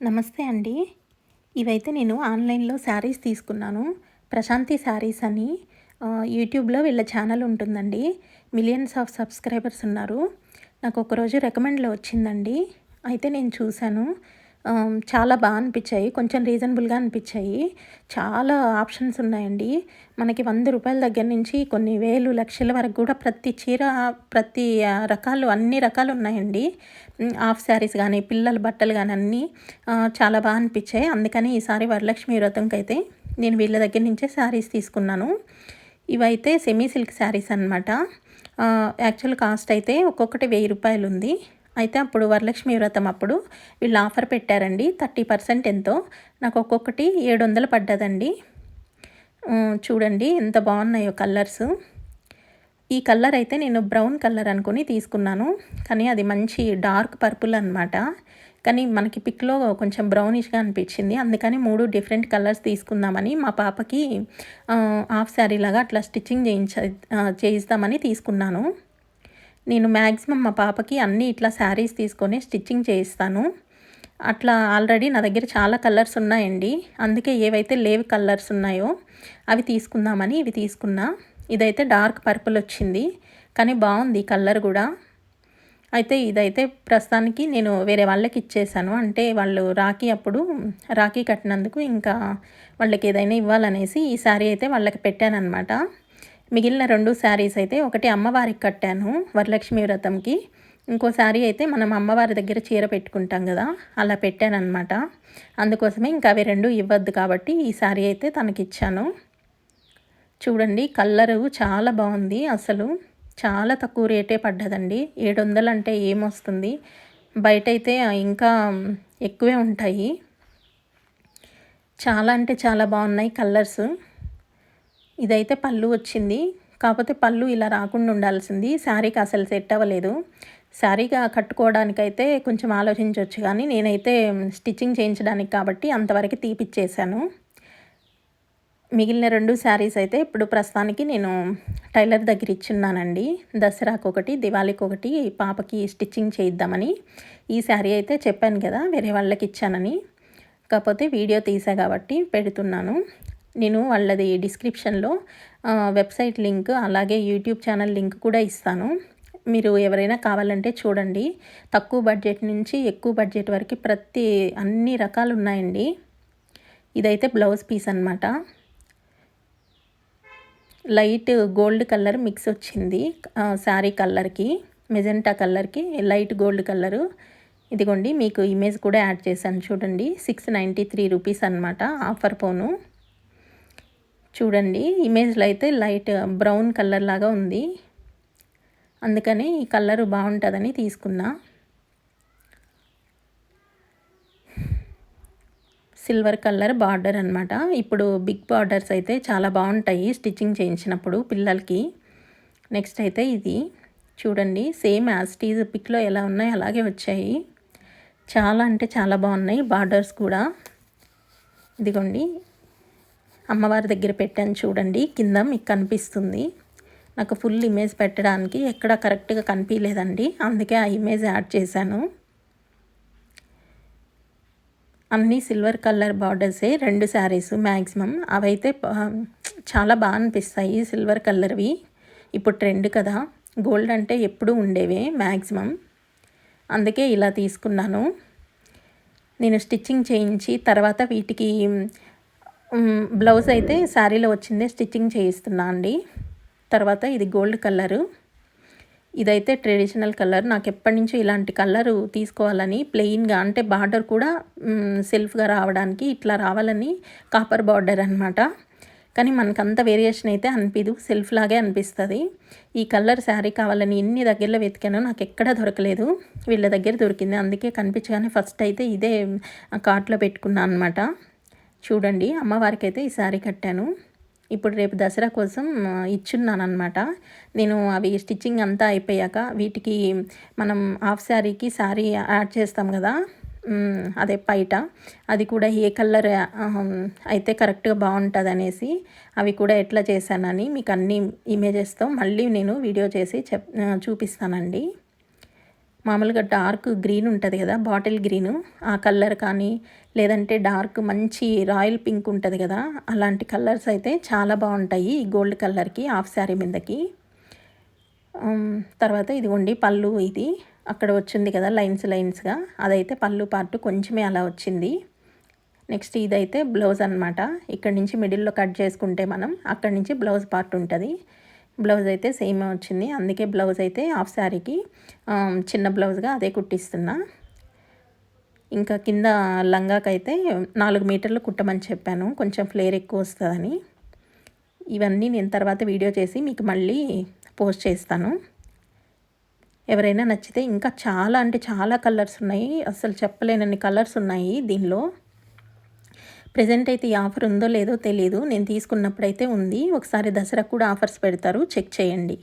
నమస్తే అండి. ఇవైతే నేను ఆన్లైన్లో శారీస్ తీసుకున్నాను. ప్రశాంతి శారీస్ అని. యూట్యూబ్లో వీళ్ళ ఛానల్ ఉంటుందండి. మిలియన్స్ ఆఫ్ సబ్స్క్రైబర్స్ ఉన్నారు. నాకు ఒకరోజు రికమెండ్లో వచ్చిందండి. అయితే నేను చూశాను. చాలా బాగా అనిపించాయి. కొంచెం రీజనబుల్గా అనిపించాయి. చాలా ఆప్షన్స్ ఉన్నాయండి. మనకి వంద రూపాయల దగ్గర నుంచి కొన్ని వేలు లక్షల వరకు కూడా ప్రతి చీర ప్రతి రకాలు అన్ని రకాలు ఉన్నాయండి. హాఫ్ శారీస్ కానీ పిల్లల బట్టలు కానీ అన్నీ చాలా బాగా అనిపించాయి. అందుకని ఈసారి వరలక్ష్మి వ్రతంకి అయితే నేను వీళ్ళ దగ్గర నుంచే శారీస్ తీసుకున్నాను. ఇవైతే సెమీ సిల్క్ శారీస్ అనమాట యాక్చువల్ కాస్ట్ అయితే ఒక్కొక్కటి వెయ్యి రూపాయలు ఉంది అయితే అప్పుడు వరలక్ష్మి వ్రతం అప్పుడు వీళ్ళు ఆఫర్ పెట్టారండి థర్టీ పర్సెంట్ ఎంతో. నాకు ఒక్కొక్కటి ఏడు వందలు పడ్డదండి చూడండి ఎంత బాగున్నాయో కలర్స్. ఈ కలర్ అయితే నేను బ్రౌన్ కలర్ అనుకుని తీసుకున్నాను. కానీ అది మంచి డార్క్ పర్పుల్ అనమాట కానీ మనకి పిక్లో కొంచెం బ్రౌనిష్గా అనిపించింది. అందుకని మూడు డిఫరెంట్ కలర్స్ తీసుకుందామని మా పాపకి హాఫ్ శారీ లాగా అట్లా స్టిచ్చింగ్ చేయించ చేయిస్తామని తీసుకున్నాను. నేను మ్యాక్సిమం మా పాపకి అన్నీ ఇట్లా శారీస్ తీసుకొని స్టిచ్చింగ్ చేయిస్తాను. అట్లా ఆల్రెడీ నా దగ్గర చాలా కలర్స్ ఉన్నాయండి. అందుకే ఏవైతే లేవు కలర్స్ ఉన్నాయో అవి తీసుకుందామని ఇవి తీసుకున్నా. ఇదైతే డార్క్ పర్పుల్ వచ్చింది. కానీ బాగుంది కలర్ కూడా. అయితే ఇదైతే ప్రస్తుతానికి నేను వేరే వాళ్ళకి ఇచ్చేసాను. అంటే వాళ్ళు రాఖీ అప్పుడు రాఖీ కట్టినందుకు ఇంకా వాళ్ళకి ఏదైనా ఇవ్వాలనేసి ఈ శారీ అయితే వాళ్ళకి పెట్టానన్నమాట. మిగిలిన రెండు శారీస్ అయితే ఒకటి అమ్మవారికి కట్టాను వరలక్ష్మి వ్రతంకి. ఇంకో శారీ అయితే మనం అమ్మవారి దగ్గర చీర పెట్టుకుంటాం కదా అలా పెట్టానన్నమాట. అందుకోసమే ఇంకా అవి రెండు ఇవ్వద్దు కాబట్టి ఈ శారీ అయితే తనకి ఇచ్చాను చూడండి కలరు చాలా బాగుంది అసలు. చాలా తక్కువ రేటే పడ్డదండి. ఏడు వందలు అంటే ఏమొస్తుంది? బయట అయితే ఇంకా ఎక్కువే ఉంటాయి. చాలా అంటే చాలా బాగున్నాయి కలర్స్. ఇదైతే పళ్ళు వచ్చింది. కాకపోతే పళ్ళు ఇలా రాకుండా ఉండాల్సింది. శారీకి అసలు సెట్ అవ్వలేదు. శారీగా కట్టుకోవడానికైతే కొంచెం ఆలోచించవచ్చు కానీ నేనైతే స్టిచ్చింగ్ చేయించడానికి కాబట్టి అంతవరకు తీపిచ్చేసాను. మిగిలిన రెండు శారీస్ అయితే ఇప్పుడు ప్రస్తుతానికి నేను టైలర్ దగ్గర ఇచ్చున్నానండి. దసరాకు ఒకటి దివాళీకి ఒకటి పాపకి స్టిచ్చింగ్ చేయిద్దామని. ఈ శారీ అయితే చెప్పాను కదా వేరే వాళ్ళకి ఇచ్చానని. కాకపోతే వీడియో తీసా కాబట్టి పెడుతున్నాను. నేను వాళ్ళది డిస్క్రిప్షన్లో వెబ్సైట్ లింక్ అలాగే యూట్యూబ్ ఛానల్ లింక్ కూడా ఇస్తాను. మీరు ఎవరైనా కావాలంటే చూడండి. తక్కువ బడ్జెట్ నుంచి ఎక్కువ బడ్జెట్ వరకు ప్రతి అన్ని రకాలు ఉన్నాయండి. ఇదైతే బ్లౌజ్ పీస్ అన్నమాట. లైట్ గోల్డ్ కలర్ మిక్స్ వచ్చింది. శారీ కలర్కి మెజెంటా కలర్కి లైట్ గోల్డ్ కలరు ఇదిగోండి మీకు ఇమేజ్ కూడా యాడ్ చేశాను చూడండి. సిక్స్ నైంటీ త్రీ రూపీస్ అనమాట ఆఫర్ పోను చూడండి ఇమేజ్లో అయితే లైట్ బ్రౌన్ కలర్ లాగా ఉంది. అందుకని ఈ కలర్ బాగుంటుందని తీసుకున్నా. సిల్వర్ కలర్ బార్డర్ అనమాట ఇప్పుడు బిగ్ బార్డర్స్ అయితే చాలా బాగుంటాయి స్టిచ్చింగ్ చేయించినప్పుడు పిల్లలకి. నెక్స్ట్ అయితే ఇది. చూడండి సేమ్ యాస్టీజ్ పిక్లో ఎలా ఉన్నాయి అలాగే వచ్చాయి. చాలా అంటే చాలా బాగున్నాయి బార్డర్స్ కూడా. ఇదిగోండి అమ్మవారి దగ్గర పెట్టాను చూడండి. కింద మీకు కనిపిస్తుంది. నాకు ఫుల్ ఇమేజ్ పెట్టడానికి ఎక్కడ కరెక్ట్గా కనిపించలేదండి అందుకే ఆ ఇమేజ్ యాడ్ చేశాను. అన్నీ సిల్వర్ కలర్ బార్డర్సే రెండు శారీస్ మ్యాక్సిమం అవైతే చాలా బాగా అనిపిస్తాయి సిల్వర్ కలర్వి. ఇప్పుడు ట్రెండ్ కదా. గోల్డ్ అంటే ఎప్పుడూ ఉండేవే మ్యాక్సిమం అందుకే ఇలా తీసుకున్నాను. నేను స్టిచ్చింగ్ చేయించి తర్వాత వీటికి బ్లౌజ్ అయితే శారీలో వచ్చిందే స్టిచ్చింగ్ చేయిస్తున్నా అండి. తర్వాత ఇది గోల్డ్ కలరు ఇదైతే ట్రెడిషనల్ కలర్ నాకు ఎప్పటి నుంచో ఇలాంటి కలరు తీసుకోవాలని ప్లెయిన్గా అంటే బార్డర్ కూడా సెల్ఫ్గా రావడానికి ఇట్లా రావాలని కాపర్ బార్డర్ అనమాట కానీ మనకు అంత వేరియేషన్ అయితే అనిపించదు సెల్ఫ్ లాగే అనిపిస్తుంది. ఈ కలర్ శారీ కావాలని ఎన్ని దగ్గరలో వెతికానో నాకు ఎక్కడా దొరకలేదు. వీళ్ళ దగ్గర దొరికింది. అందుకే కనిపించగానే ఫస్ట్ అయితే ఇదే కార్ట్లో పెట్టుకున్నాను అనమాట చూడండి అమ్మవారికి అయితే ఈ శారీ కట్టాను. ఇప్పుడు రేపు దసరా కోసం ఇచ్చున్నానమాట నేను అవి స్టిచ్చింగ్ అంతా అయిపోయాక వీటికి మనం హాఫ్ శారీకి శారీ యాడ్ చేస్తాం కదా అదే పైట. అది కూడా ఏ కలర్ అయితే కరెక్ట్గా బాగుంటుంది అనేసి అవి కూడా ఎట్లా చేశానని మీకు అన్ని ఇమేజెస్తో మళ్ళీ నేను వీడియో చేసి చెప్ చూపిస్తానండి. మామూలుగా డార్క్ గ్రీన్ ఉంటుంది కదా బాటిల్ గ్రీను. ఆ కలర్ కానీ లేదంటే డార్క్ మంచి రాయల్ పింక్ ఉంటుంది కదా అలాంటి కలర్స్ అయితే చాలా బాగుంటాయి ఈ గోల్డ్ కలర్కి హాఫ్ శారీ మీదకి. తర్వాత ఇదిగోండి పళ్ళు ఇది. అక్కడ వచ్చింది కదా లైన్స్ లైన్స్గా అదైతే పళ్ళు పార్ట్ కొంచెమే అలా వచ్చింది. నెక్స్ట్ ఇదైతే బ్లౌజ్ అనమాట ఇక్కడ నుంచి మిడిల్లో కట్ చేసుకుంటే మనం అక్కడి నుంచి బ్లౌజ్ పార్ట్ ఉంటుంది. బ్లౌజ్ అయితే సేమ్ వచ్చింది. అందుకే బ్లౌజ్ అయితే హాఫ్ శారీకి చిన్న బ్లౌజ్గా అదే కుట్టిస్తున్నా. ఇంకా కింద లంగాకైతే నాలుగు మీటర్లు కుట్టమని చెప్పాను. కొంచెం ఫ్లేర్ ఎక్కువ వస్తుందని. ఇవన్నీ నేను తర్వాత వీడియో చేసి మీకు మళ్ళీ పోస్ట్ చేస్తాను. ఎవరైనా నచ్చితే ఇంకా చాలా అంటే చాలా కలర్స్ ఉన్నాయి. అసలు చెప్పలేనన్ని కలర్స్ ఉన్నాయి దీనిలో. ప్రజెంట్ అయితే ఈ ఆఫర్ ఉందో లేదో తెలియదు నేను తీసుకున్నప్పుడైతే ఉంది. ఒకసారి దసరా కూడా ఆఫర్స్ పెడతారు. చెక్ చేయండి.